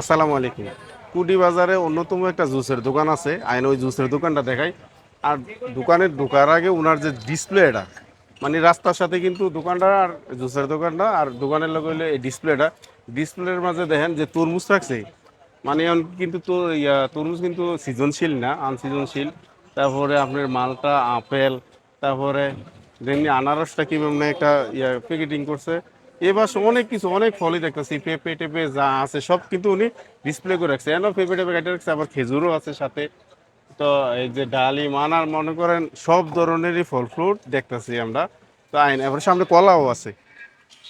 আসসালামু আলাইকুম। কুডি বাজারে অন্যতম একটা জুসের দোকান আছে। আইন ওই জুসের দোকানটা দেখাই। আর দোকানে ঢোকার আগে ওনার যে ডিসপ্লেটা মানে রাস্তার সাথে কিন্তু দোকানটা আর জুসের দোকানটা, আর দোকানের লোক হইলে এই ডিসপ্লেটা ডিসপ্লের মাঝে দেখেন যে তরমুজ রাখছে। মানে কিন্তু তো ইয়া, তরমুজ কিন্তু সৃজনশীল না, আনসিজনশীল। তারপরে আপনার মালটা, আপেল, তারপরে যেমনি আনারসটা কি মানে একটা ইয়া প্যাকেটিং করছে। এবার অনেক কিছু অনেক ফলই দেখতেছি পেঁপে টেপে যা আছে সব কিন্তু উনি ডিসপ্লে করে রাখছে। এন পেঁপে টেপে কেটে রাখছে আবার খেজুরও আছে সাথে। তো এই যে ডালি মানার মনে করেন সব ধরনেরই ফল ফ্রুট দেখতেছি আমরা। তো আইন এবার সামনে কলাও আছে।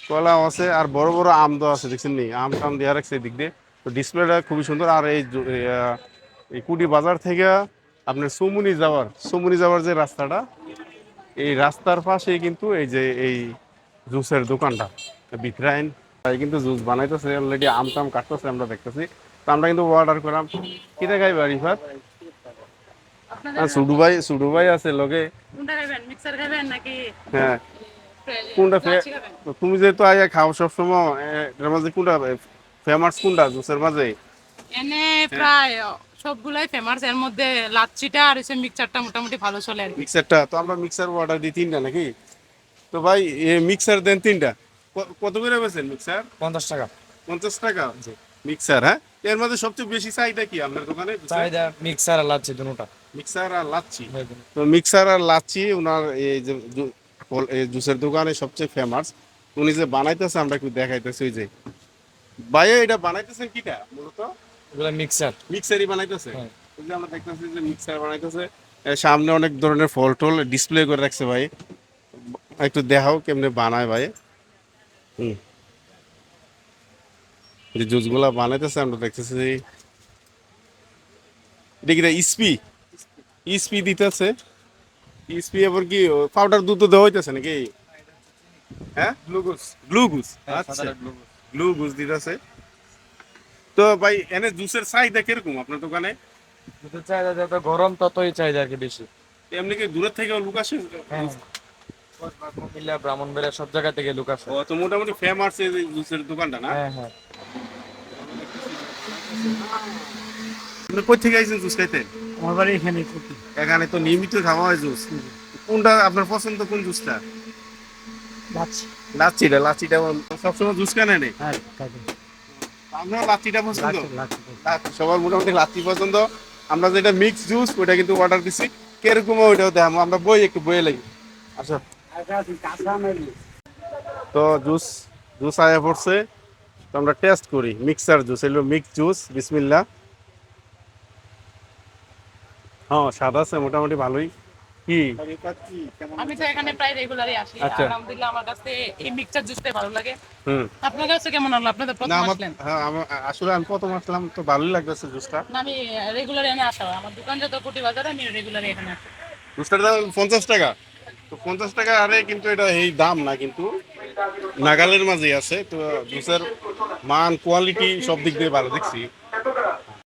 কলাও আছে আর বড় বড় আম তো আছে দেখছেন নি? আম টাম দেওয়া রাখছে এদিক দিয়ে। তো ডিসপ্লেটা খুবই সুন্দর। আর এই, এই কুটি বাজার থেকে আপনার সুমুনি যাওয়ার সুমুনি যাওয়ার যে রাস্তাটা এই রাস্তার পাশেই কিন্তু এই যে এই জুসের দোকানটা। বিক্রাইন তাই কিন্তু জুস বানাইতেছে অলরেডি আম টাম কাটতেছে আমরা দেখতেছি। তো আমরা কিন্তু অর্ডার করলাম। কিটা খাই বাড়ি ভাত আর সুডু ভাই সুডু ভাই আছে লগে। কোনটা হ্যাঁ। কোনটা তুমি যেহেতু আয়া খাও সবসময় এর মাঝে কোনটা ফেমাস কোনটা জুসের মাঝে? এনে প্রায় সবগুলাই ফেমাস এর মধ্যে লাচ্ছিটা আর হচ্ছে মিক্সারটা মোটামুটি ভালো চলে আর মিক্সারটা তো আমরা মিক্সার অর্ডার দিই তিনটা নাকি? তো ভাই এ মিক্সার দেন তিনটা। কত করে বেছেন মিক্সার পঞ্চাশ টাকা। পঞ্চাশ টাকা? মিক্সার হ্যাঁ? এর মধ্যে সবচেয়ে বেশি চাহিদা কি আপনার দোকানে? চাহিদা মিক্সার আর লাচ্ছি দুটা মিক্সার আর লাচ্ছি? তো মিক্সার আর লাচ্ছি ওনার এই যে জুসের দোকানে সবচেয়ে ফেমাস উনি যে বানাইতেছে আমরা একটু দেখাইতেছি ওই যে। ভাইয়া এটা বানাইতেছেন কিটা মূলত? এগুলো মিক্সার মিক্সারই বানাইতেছে? হ্যাঁ। ওই যে আমরা দেখতেছি যে মিক্সার বানাইতেছে। সামনে অনেক ধরনের ফল টল ডিসপ্লে করে রাখছে ভাই। একটু দেখাও কেমনে বানায় ভাই। হুম। যে জুসগুলা বানাইতেছে আমরা দেখতেছি এটা কি ইসপি? ইসপি দিতেছে। ইসপি আবার কি পাউডার দুধ তো দেওয়া হইতেছে নাকি? হ্যাঁ? গ্লুকোজ গ্লুকোজ আচ্ছা। গ্লুকোজ দিতেছে। তো ভাই এনে জুসের চাহিদা কীরকম আপনার দোকানে? চাহিদা যত গরম ততই চাহিদা আর কি বেশি। এমনি কি দূরের থেকে লোক আসে? হ্যাঁ। কুমিল্লা ব্রাহ্মণবাড়িয়া সব জায়গা থেকে লোক আসে। ও তো মোটামুটি ফেমাস এই জুসের দোকানটা না? হ্যাঁ হ্যাঁ। আপনি কই থেকে আইছেন জুস খাইতে? আমার বাড়ি এখানে এখানে তো নিয়মিত খাওয়া হয় জুস। কোনটা আপনার পছন্দ কোন জুসটা? যাচ্ছি লাচ্ছিটা লাচ্ছিটা সবসময় জুস কেন নেই হ্যাঁ আপনার লাচ্ছিটা পছন্দ? লাচ্ছি লাচ্ছি লাচ্ছি, সবার মোটামুটি লাচ্ছি পছন্দ। আমরা যেটা মিক্স জুস ওটা কিন্তু অর্ডার দিছি। কীরকম ওইটাও দেখাবো। আমরা বই একটু বইয়ে লাগি। আচ্ছা। তো জুস জুস আয়া পড়ছে। তো আমরা টেস্ট করি মিক্সার জুস এগুলো মিক্স জুস বিসমিল্লা হ্যাঁ স্বাদ আছে মোটামুটি ভালোই। কি? আমি তো এখানে প্রায় রেগুলারই আসি। আচ্ছা। আলহামদুলিল্লাহ আমার কাছে এই মিক্সার জুসটাই ভালো লাগে। হুম। আপনার কাছে কেমন হলো আপনাদের না প্রথম আসলেন। হ্যাঁ আসলে আমি প্রথম আসলাম তো ভালোই জুসটা আমি রেগুলারই আমি আসা। আমার দোকান যত কোটি বাজারে আমি রেগুলারই এখানে আসি। জুসটার দাম পঞ্চাশ টাকা। পঞ্চাশ টাকা আরে কিন্তু এটা এই দাম না, কিন্তু নাগালের মাঝে আছে। তো জুসের মান কোয়ালিটি সব দিক দিয়ে ভালো, দেখছি।